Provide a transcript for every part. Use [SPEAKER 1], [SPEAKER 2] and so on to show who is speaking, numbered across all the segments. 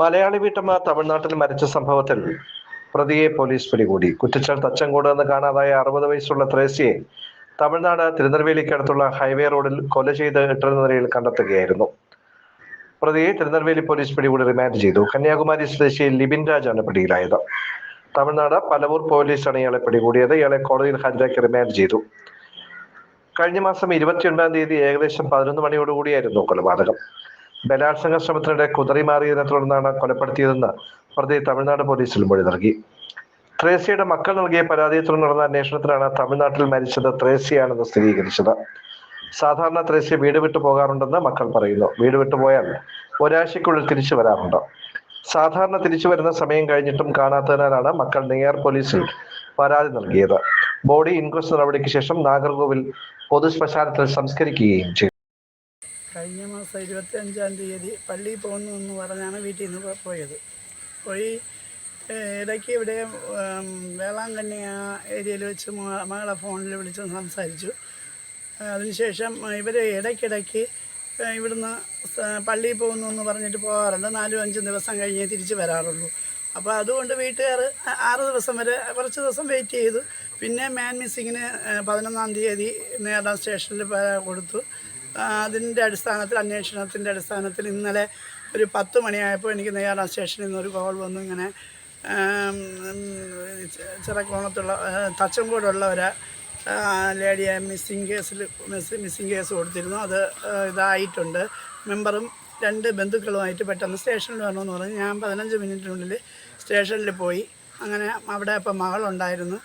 [SPEAKER 1] മലയാളി വീട്ടമ്മ തമിഴ്നാട്ടിൽ മരിച്ച സംഭവത്തിൽ പ്രതിയെ പോലീസ് പിടികൂടി. കുറ്റിച്ചാൽ തച്ചങ്കോട് എന്ന് കാണാതായ അറുപത് വയസ്സുള്ള ത്രേസ്യയെ തമിഴ്നാട് തിരുനെൽവേലിക്കടുത്തുള്ള ഹൈവേ റോഡിൽ കൊല ചെയ്ത് ഇട്ടിരുന്ന നിലയിൽ കണ്ടെത്തുകയായിരുന്നു. പ്രതിയെ തിരുനെൽവേലി പോലീസ് പിടികൂടി റിമാൻഡ് ചെയ്തു. കന്യാകുമാരി സ്വദേശി ലിബിൻ രാജാണ് പിടിയിലായത്. തമിഴ്നാട് പലവൂർ പോലീസാണ് ഇയാളെ പിടികൂടിയത്. ഇയാളെ കോടതിയിൽ ഹാജരാക്കി റിമാൻഡ് ചെയ്തു. കഴിഞ്ഞ മാസം ഇരുപത്തിയൊൻപതാം തീയതി ഏകദേശം പതിനൊന്ന് മണിയോടുകൂടിയായിരുന്നു കൊലപാതകം. ബലാത്സംഗ ശ്രമത്തിനിടെ കുതറി മാറിയതിനെ തുടർന്നാണ് കൊലപ്പെടുത്തിയതെന്ന് പ്രതി തമിഴ്നാട് പോലീസിൽ മൊഴി നൽകി. ത്രേസ്യയുടെ മക്കൾ നൽകിയ പരാതിയെ തുടർന്ന് നടന്ന അന്വേഷണത്തിലാണ് തമിഴ്നാട്ടിൽ മരിച്ചത് ത്രേസ്യയാണെന്ന് സ്ഥിരീകരിച്ചത്. സാധാരണ ത്രേസ്യ വീട് വിട്ടു പോകാറുണ്ടെന്ന് മക്കൾ പറയുന്നു. വീട് വിട്ടുപോയാൽ ഒരാഴ്ചയ്ക്കുള്ളിൽ തിരിച്ചു വരാറുണ്ട്. സാധാരണ തിരിച്ചു വരുന്ന സമയം കഴിഞ്ഞിട്ടും കാണാത്തതിനാലാണ് മക്കൾ നെയ്യാർ പോലീസിൽ പരാതി നൽകിയത്. ബോഡി ഇൻക്വസ്റ്റ് നടപടിക്ക് ശേഷം നാഗർകോവിൽ പൊതു ശ്മശാനത്തിൽ സംസ്കരിക്കുകയും ചെയ്തു.
[SPEAKER 2] കഴിഞ്ഞ മാസം ഇരുപത്തി അഞ്ചാം തീയതി പള്ളിയിൽ പോകുന്നു എന്ന് പറഞ്ഞാണ് വീട്ടിൽ നിന്ന് പോയത്. പോയി ഇടയ്ക്ക് ഇവിടെ വേളാങ്കണ്ണി ആ ഏരിയയിൽ വെച്ച് മകളെ ഫോണിൽ വിളിച്ച് സംസാരിച്ചു. അതിനുശേഷം ഇവർ ഇടയ്ക്കിടയ്ക്ക് ഇവിടുന്ന് പള്ളിയിൽ പോകുന്നു എന്ന് പറഞ്ഞിട്ട് പോകാറുണ്ട്. നാലും അഞ്ചും ദിവസം കഴിഞ്ഞേ തിരിച്ച് വരാറുള്ളൂ. അപ്പോൾ അതുകൊണ്ട് വീട്ടുകാർ ആറ് ദിവസം വരെ കുറച്ച് ദിവസം വെയിറ്റ് ചെയ്തു. പിന്നെ മാൻ മിസ്സിങ്ങിന് പതിനൊന്നാം തീയതി നേടാൻ സ്റ്റേഷനിൽ കൊടുത്തു. അതിന്റെ അടിസ്ഥാനത്തിൽ അന്വേഷണത്തിന്റെ അടിസ്ഥാനത്തിൽ ഇന്നലെ ഒരു പത്ത് മണിയായപ്പോൾ എനിക്ക് നെയ്യാറ സ്റ്റേഷനിൽ നിന്ന് ഒരു കോൾ വന്നു ഇങ്ങനെ ചിറക്കോണത്തുള്ള തച്ചങ്കോടുള്ള ഒരു ലേഡിയെ മിസ്സിങ് കേസിൽ മിസ് മിസ്സിങ് കേസ് കൊടുത്തിരുന്നു. അത് ഇതായിട്ടുണ്ട്. മെമ്പറും രണ്ട് ബന്ധുക്കളുമായിട്ട് പെട്ടെന്ന് സ്റ്റേഷനിൽ വരണമെന്ന് പറഞ്ഞു. ഞാൻ പതിനഞ്ച് മിനിറ്റിനുള്ളിൽ സ്റ്റേഷനിൽ പോയി. അങ്ങനെ അവിടെ ഇപ്പം മകളുണ്ടായിരുന്നു.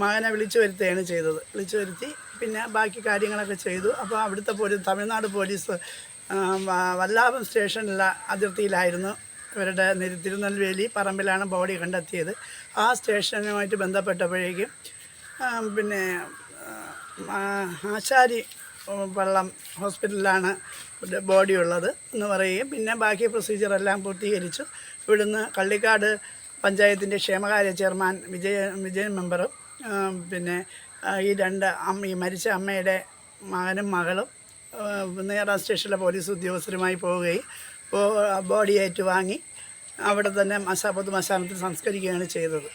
[SPEAKER 2] മകനെ വിളിച്ചു വരുത്തുകയാണ് ചെയ്തത്. വിളിച്ചു വരുത്തി പിന്നെ ബാക്കി കാര്യങ്ങളൊക്കെ ചെയ്തു. അപ്പോൾ അവിടുത്തെ പോലീസ് തമിഴ്നാട് പോലീസ് വല്ലാപം സ്റ്റേഷനിലെ അതിർത്തിയിലായിരുന്നു. ഇവരുടെ തിരുനെൽവേലി പറമ്പിലാണ് ബോഡി കണ്ടെത്തിയത്. ആ സ്റ്റേഷനുമായിട്ട് ബന്ധപ്പെട്ടപ്പോഴേക്കും പിന്നെ ആശാരി വള്ളം ഹോസ്പിറ്റലിലാണ് ബോഡി ഉള്ളത് എന്ന് പറയുകയും പിന്നെ ബാക്കി പ്രൊസീജിയറെല്ലാം പൂർത്തീകരിച്ചു. ഇവിടുന്ന് കള്ളിക്കാട് പഞ്ചായത്തിന്റെ ക്ഷേമകാര്യ ചെയർമാൻ വിജയ വിജയൻ മെമ്പറും പിന്നെ ഈ രണ്ട് അമ്മ ഈ മരിച്ച അമ്മയുടെ മകനും മകളും നേറാ സ്റ്റേഷനിലെ പോലീസ് ഉദ്യോഗസ്ഥരുമായി പോവുകയും ബോഡി ഏറ്റുവാങ്ങി അവിടെ തന്നെ മസാ പൊതുമശാനത്തിൽ സംസ്കരിക്കുകയാണ് ചെയ്തത്.